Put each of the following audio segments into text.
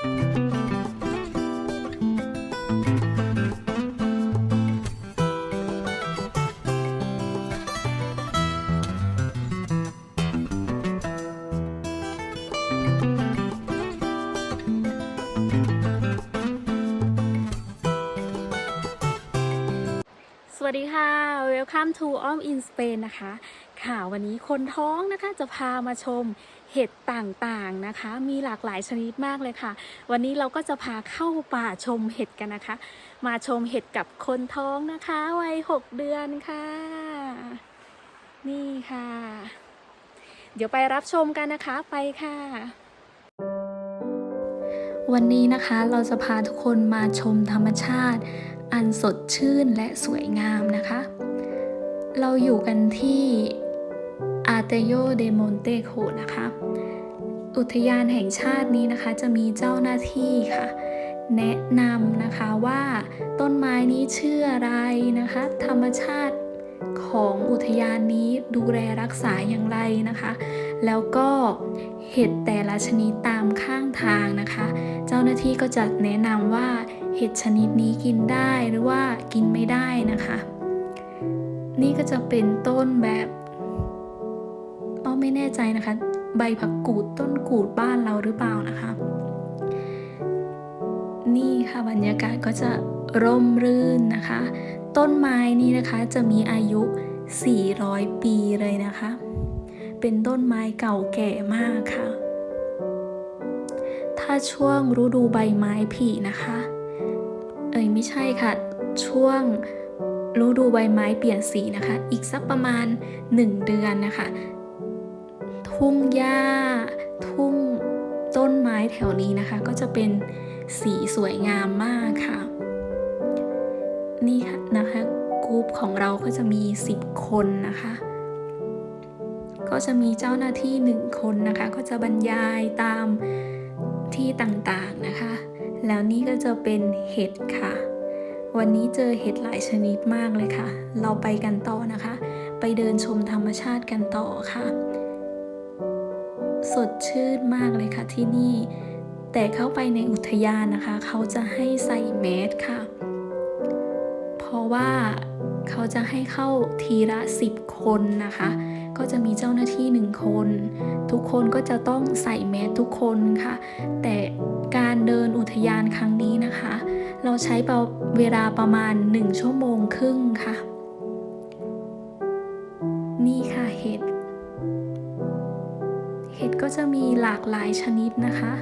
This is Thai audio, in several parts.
สวัสดีค่ะ Welcome to Om in Spain นะคะ ค่ะ วันนี้คนท้องนะคะจะพามาชม เห็ดต่างๆนะคะ มีหลากหลายชนิดมากเลยค่ะ วันนี้เราก็จะพาเข้าป่าชมเห็ดกันนะคะ มาชมเห็ดกับคนท้องนะคะวัย6เดือนค่ะ นี่ค่ะ เดี๋ยวไปรับชมกันนะคะไปค่ะวันนี้นะคะเราจะพาทุกคนมาชมธรรมชาติ อันสดชื่นและสวยงามนะคะ เราอยู่กันที่ อาเตโยเดมอนเตโคนะคะ อุทยานแห่งชาตินี้นะคะจะมีเจ้าหน้าที่ค่ะ แนะนำนะคะว่าต้นไม้นี้ชื่ออะไรนะคะ ธรรมชาติของอุทยานนี้ดูแลรักษาอย่างไรนะคะ แล้วก็เห็ดแต่ละชนิดตามข้างทางนะคะ เจ้าหน้าที่ก็จะแนะนำว่าเห็ดชนิดนี้กินได้หรือว่ากินไม่ได้นะคะ นี่ก็จะเป็นต้นแบบ ไม่แน่ใจนะคะ ใบผักกูดต้นกูดบ้านเราหรือเปล่านะคะ นี่ค่ะบรรยากาศก็จะร่มรื่นนะคะ ต้นไม้นี่นะคะจะมีอายุ 400 ปีเลยนะคะ เป็นต้นไม้เก่าแก่มากค่ะ ถ้าช่วงฤดูใบไม้ผลินะคะ เอ้ยไม่ใช่ค่ะ ช่วงฤดูใบไม้เปลี่ยนสีนะคะ อีกสักประมาณ 1 เดือนนะคะ ทุ่งหญ้า ทุ่งต้นไม้แถวนี้นะคะ ก็จะเป็นสีสวยงามมากค่ะ นี่ค่ะนะคะกรุ๊ปของเราก็จะมี 10 คนนะคะ ก็จะมีเจ้าหน้าที่หนึ่งคนนะคะ ก็จะบรรยายตามที่ต่างๆนะคะ แล้วนี่ก็จะเป็นเห็ดค่ะ วันนี้เจอเห็ดหลายชนิดมากเลยค่ะ เราไปกันต่อนะคะ ไปเดินชมธรรมชาติกันต่อค่ะ สดชื่นมากเลยค่ะที่นี่ แต่เข้าไปในอุทยานนะคะ เขาจะให้ใส่แมสค่ะ เพราะว่าเขาจะให้เข้าทีละ 10 คนนะคะ ก็จะมีเจ้าหน้าที่หนึ่งคน ทุกคนก็จะต้องใส่แมสทุกคนค่ะ แต่การเดินอุทยานครั้งนี้นะคะ เราใช้เวลาประมาณ 1 ชั่วโมงครึ่งค่ะ นี่ค่ะ ก็จะมีหลากหลายชนิดนะคะ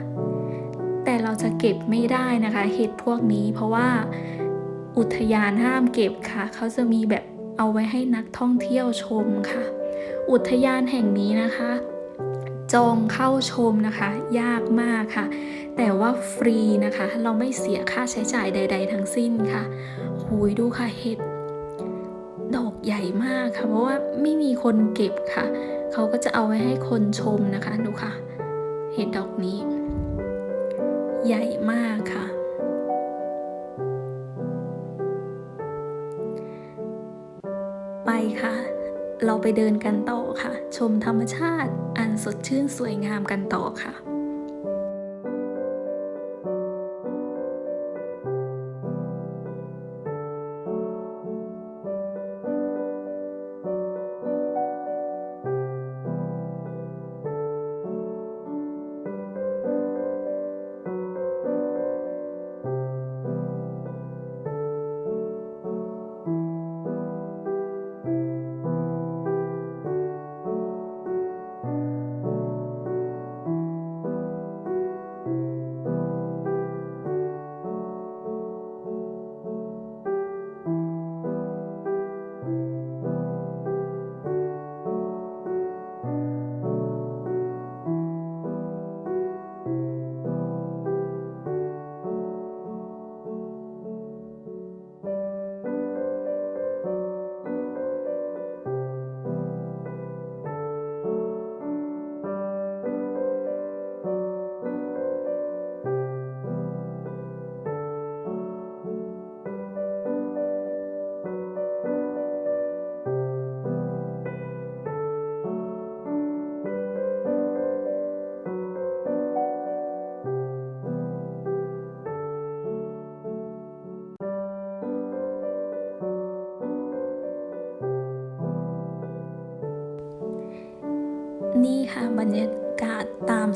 แต่เราจะเก็บไม่ได้นะคะ เห็ดพวกนี้เพราะว่าอุทยานห้ามเก็บค่ะ เขาจะมีแบบเอาไว้ให้นักท่องเที่ยวชมค่ะ อุทยานแห่งนี้นะคะ จองเข้าชมนะคะ ยากมากค่ะ แต่ว่าฟรีนะคะ เราไม่เสียค่าใช้จ่ายใด ๆ ทั้งสิ้นค่ะหูยดูค่ะเห็ดดอกใหญ่มากค่ะ เพราะว่าไม่มีคนเก็บค่ะ เขาก็จะเอาไว้ให้คนชมนะคะดูค่ะ เห็ดดอกนี้ ใหญ่มากค่ะ ไปค่ะ เราไปเดินกันต่อค่ะ ชมธรรมชาติอันสดชื่นสวยงามกันต่อค่ะ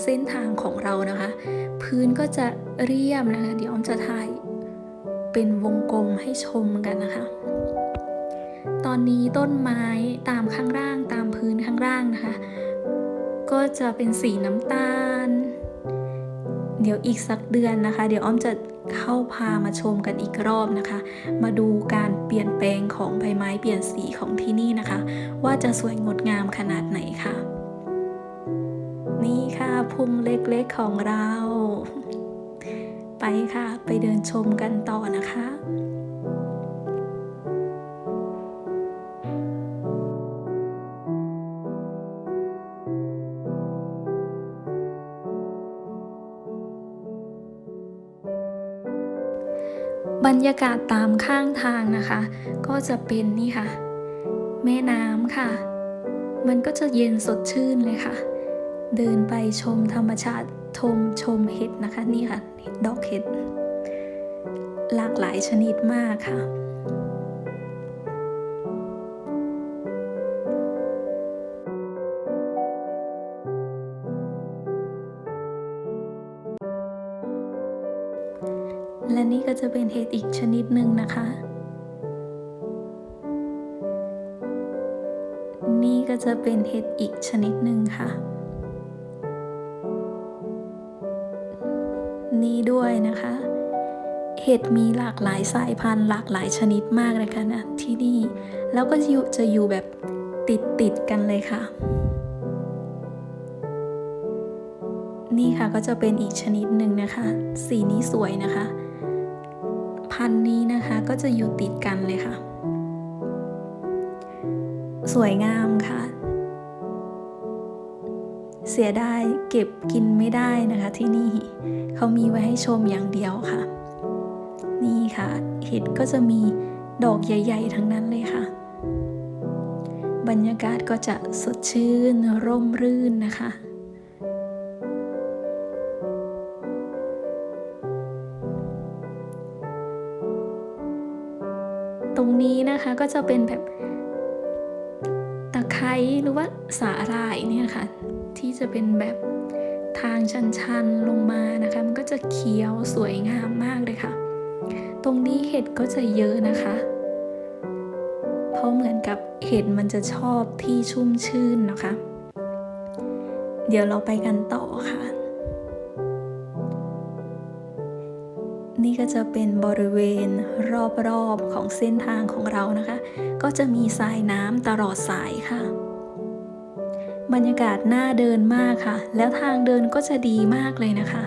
เส้นทางของเรานะคะ พื้นก็จะเรียบนะคะ เดี๋ยวออมจะถ่ายเป็นวงกลมให้ชมกันนะคะ ตอนนี้ต้นไม้ตามข้างล่างตามพื้นข้างล่างนะคะ ก็จะเป็นสีน้ำตาล เดี๋ยวอีกสักเดือนนะคะ เดี๋ยวอ้อมจะเข้าพามาชมกันอีกรอบนะคะ มาดูการเปลี่ยนแปลงของใบไม้เปลี่ยนสีของที่นี่นะคะ ว่าจะสวยงดงามขนาดไหนค่ะนี่ค่ะ พุงเล็กๆของเรา ไปค่ะ ไปเดินชมกันต่อนะคะบรรยากาศตามข้างทางนะคะ ก็จะเป็นนี่ค่ะ แม่น้ำค่ะ มันก็จะเย็นสดชื่นเลยค่ะ เดินไปชมธรรมชาติชมชมเห็ดนะคะนี่ค่ะดอกเห็ดหลากหลายชนิดมากค่ะและนี่ก็จะเป็นเห็ดอีกชนิดหนึ่งนะคะ นี่ก็จะเป็นเห็ดอีกชนิดหนึ่งค่ะ นี่ด้วยนะคะ เห็ดมีหลากหลายสายพันธุ์ หลากหลายชนิดมากเลยค่ะนะที่นี่ แล้วก็อยู่จะอยู่แบบติดติดกันเลยค่ะ นี่ค่ะก็จะเป็นอีกชนิดหนึ่งนะคะ สีนี้สวยนะคะ พันธุ์นี้นะคะก็จะอยู่ติดกันเลยค่ะ สวยงามค่ะ เสียดายเก็บกินไม่ได้นะคะที่นี่เขามีไว้ให้ชมอย่างเดียวค่ะ นี่ค่ะ เห็ดก็จะมีดอกใหญ่ ๆ ทั้งนั้นเลยค่ะ บรรยากาศก็จะสดชื่นร่มรื่นนะคะตรงนี้นะคะก็จะเป็นแบบ หรือว่าสาหร่ายเนี่ยค่ะ ที่จะเป็นแบบทางชันๆลงมานะคะ มันก็จะเขียวสวยงามมากเลยค่ะ ตรงนี้เห็ดก็จะเยอะนะคะ เพราะเหมือนกับเห็ดมันจะชอบที่ชุ่มชื่นนะคะ เดี๋ยวเราไปกันต่อค่ะ นี่ก็จะเป็นบริเวณรอบๆของเส้นทางของเรานะคะ ก็จะมีสายน้ำตลอดสายค่ะ บรรยากาศน่าเดินมากค่ะ แล้วทางเดินก็จะดีมากเลยนะคะ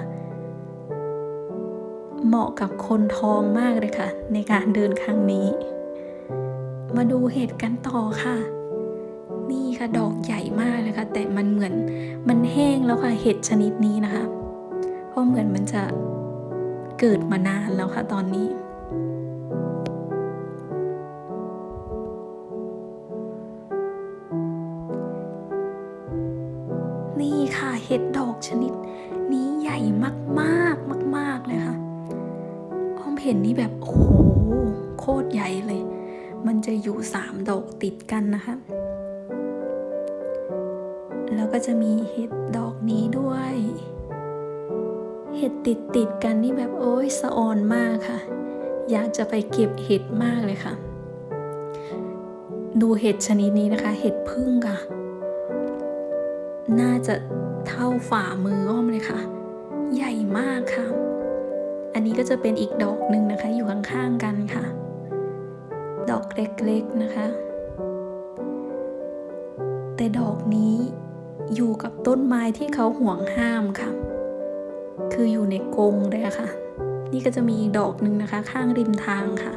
เหมาะกับคนท้องมากเลยค่ะ ในการเดินครั้งนี้ มาดูเห็ดกันต่อค่ะ นี่ค่ะดอกใหญ่มากเลยค่ะ แต่มันเหมือนมันแห้งแล้วค่ะเห็ดชนิดนี้นะคะ เพราะเหมือนมันจะเกิดมานานแล้วค่ะตอนนี้ เห็ดดอกชนิด นี้ใหญ่มากๆมากๆเลยค่ะอ้อมเห็นนี่แบบโอ้โหโคตรใหญ่เลย มันจะอยู่สามดอกติดกันนะคะ แล้วก็จะมีเห็ดดอกนี้ด้วย เห็ดติดติดกันนี่แบบโอ้ยสะออนมากค่ะ อยากจะไปเก็บเห็ดมากเลยค่ะ ดูเห็ดชนิดนี้นะคะ เห็ดพึ่งค่ะน่าจะ เท่าฝ่ามืออ้อมเลยค่ะ ใหญ่มากค่ะ อันนี้ก็จะเป็นอีกดอกหนึ่งนะคะ อยู่ข้างๆกันค่ะ ดอกเล็กๆนะคะ แต่ดอกนี้อยู่กับต้นไม้ที่เขาห่วงห้ามค่ะ คืออยู่ในกรงเลยค่ะ นี่ก็จะมีอีกดอกหนึ่งนะคะ ข้างริมทางค่ะ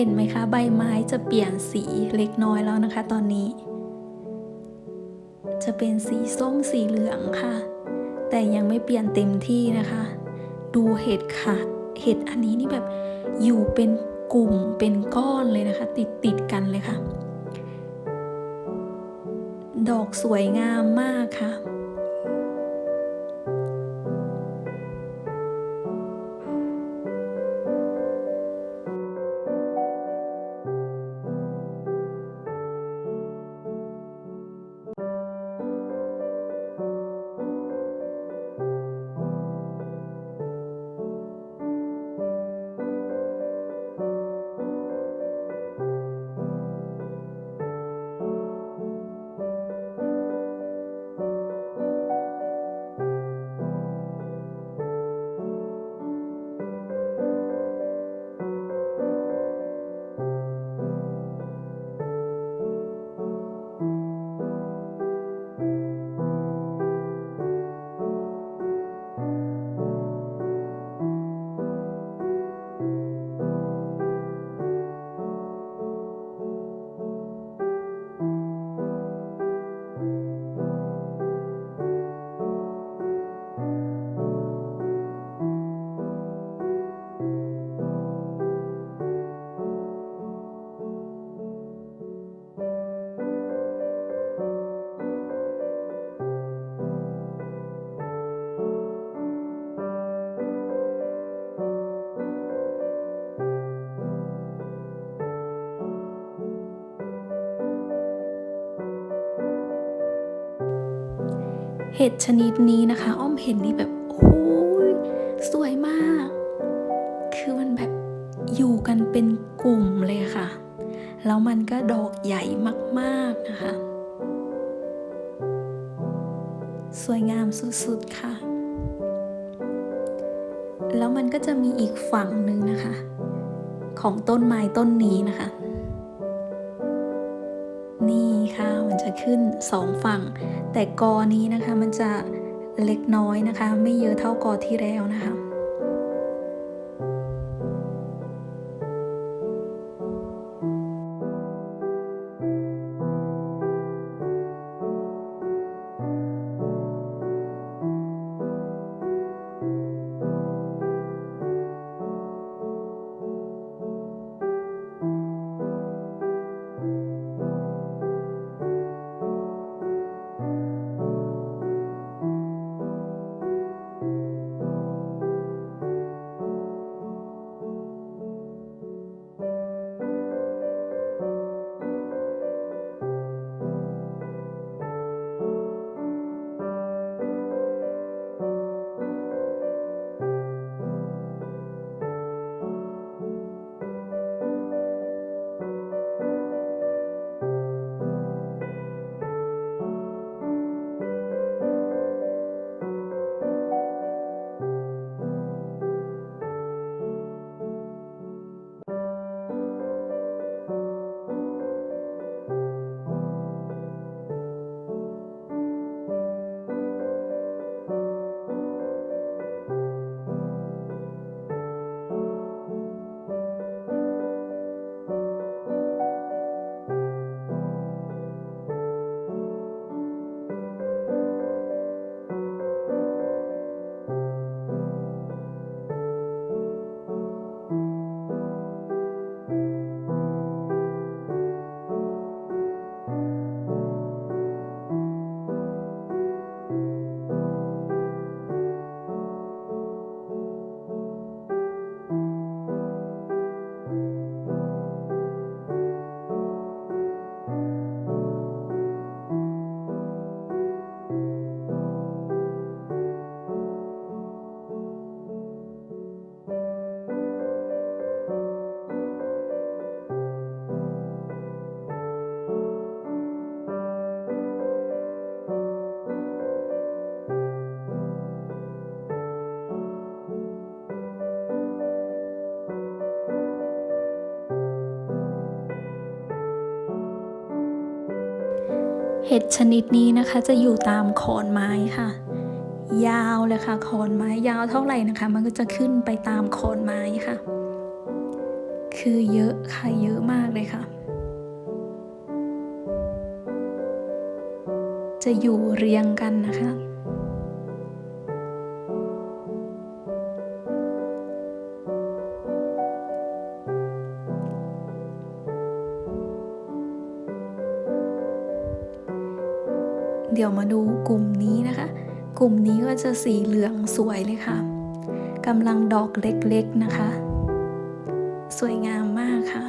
ห็นไหมคะ ใบไม้จะเปลี่ยนสีเล็กน้อยแล้วนะคะ ตอนนี้ จะเป็นสีส้มสีเหลืองค่ะ แต่ยังไม่เปลี่ยนเต็มที่นะคะ ดูเห็ดค่ะ เห็ดอันนี้นี่แบบอยู่เป็นกลุ่มเป็นก้อนเลยนะคะ ติดติดกันเลยค่ะ ดอกสวยงามมากค่ะ เห็ดชนิดนี้นะคะ อ้อมเห็นนี่แบบโอ้ยสวยมาก คือมันแบบอยู่กันเป็นกลุ่มเลยค่ะ แล้วมันก็ดอกใหญ่มากๆนะคะ สวยงามสุดๆค่ะ แล้วมันก็จะมีอีกฝั่งหนึ่งนะคะ ของต้นไม้ต้นนี้นะคะ สองฝั่ง แต่กอนี้นะคะมันจะเล็กน้อยนะคะ ไม่เยอะเท่ากอที่แล้วนะคะ เห็ดชนิดนี้นะคะจะอยู่ตามขอนไม้ค่ะ ยาวเลยค่ะขอนไม้ยาวเท่าไหร่นะคะ มันก็จะขึ้นไปตามขอนไม้ค่ะ คือเยอะค่ะเยอะมากเลยค่ะ จะอยู่เรียงกันนะคะ ก็จะสีเหลืองสวยเลยค่ะกำลังดอกเล็กๆนะคะ สวยงามมากค่ะ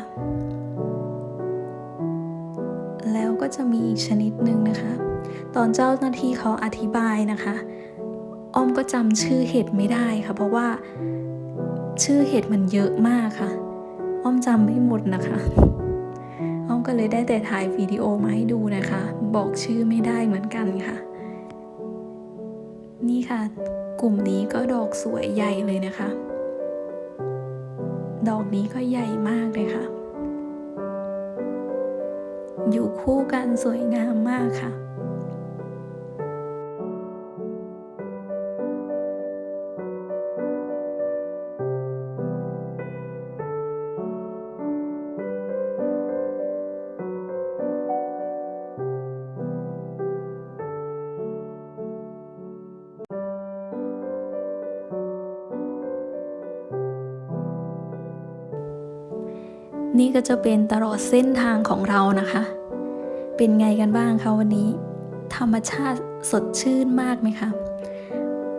แล้วก็จะมีอีกชนิดหนึ่งนะคะ ตอนเจ้าหน้าที่เขาอธิบายนะคะ อ้อมก็จำชื่อเห็ดไม่ได้ค่ะ เพราะว่าชื่อเห็ดมันเยอะมากค่ะ อ้อมจำไม่หมดนะคะอ้อมก็เลยได้แต่ถ่ายวิดีโอมาให้ดูนะคะ บอกชื่อไม่ได้เหมือนกันค่ะ นี่ค่ะ กลุ่มนี้ก็ดอกสวยใหญ่เลยนะคะ ดอกนี้ก็ใหญ่มากเลยค่ะ อยู่คู่กันสวยงามมากค่ะ นี่ก็จะเป็นตลอดเส้นทางของเรานะคะ เป็นไงกันบ้างคะวันนี้ ธรรมชาติสดชื่นมากไหมคะ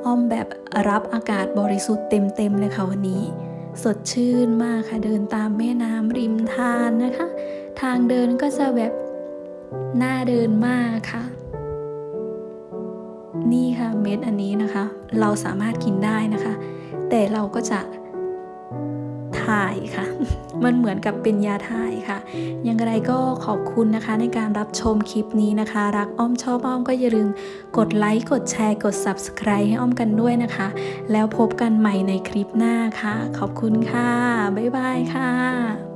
อ้อมแบบรับอากาศบริสุทธิ์เต็มๆเลยค่ะวันนี้ สดชื่นมากค่ะเดินตามแม่น้ำริมทานนะคะ ทางเดินก็จะแบบน่าเดินมากค่ะ นี่ค่ะเม็ดอันนี้นะคะ เราสามารถกินได้นะคะ แต่เราก็จะ ถ่ายค่ะ มันเหมือนกับเป็นยาถ่ายค่ะยังไงก็ขอบคุณนะคะในการรับชมคลิปนี้นะคะ รักอ้อมชอบอ้อมก็อย่าลืมกดไลค์กดแชร์กด Subscribe ให้อ้อมกันด้วยนะคะ แล้วพบกันใหม่ในคลิปหน้าค่ะ ขอบคุณค่ะ บ๊ายบายค่ะ